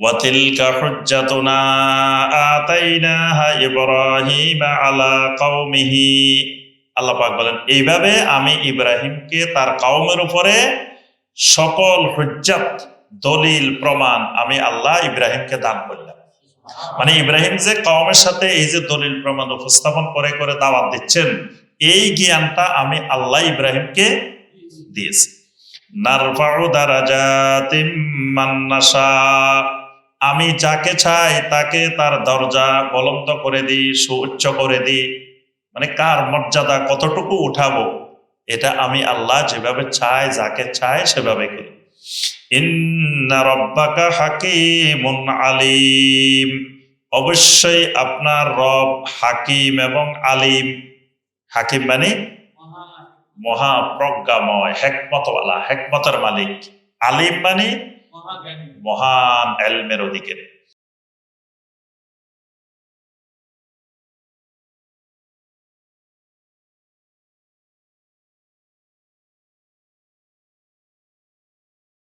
وتلك حجتنا آتيناها إبراهيم على قومه আল্লাহ পাক বলেন এইভাবে আমি ইব্রাহিমকে তার কওমের উপরে সকল হুজ্জাত দলিল প্রমাণ আমি আল্লাহ ইব্রাহিমকে দান করলাম মানে ইব্রাহিম যে কওমের সাথে এই যে দলিল প্রমাণ উপস্থাপন করে করে দাওয়াত দিচ্ছেন এই জ্ঞানটা আমি আল্লাহ ইব্রাহিমকে দিয়েছি নারফাউ দারাজাতিম মান নাশা আমি যাকে চাই তাকে তার দরজা বলন্দ করে দিই, সুউচ্চ করে দিই। মানে কার মর্যাদা কতটুকু উঠাবো? এটা আমি আল্লাহ যেভাবে চাই যাকে চাই সেভাবে করি। আলিম। অবশ্যই আপনার রব হাকিম এবং আলিম। হাকিম মানে মহাপ্রজ্ঞাময়, হেকমতওয়ালা, হেকমতের মালিক। আলিম মানে মহান এলমের অধিকারী।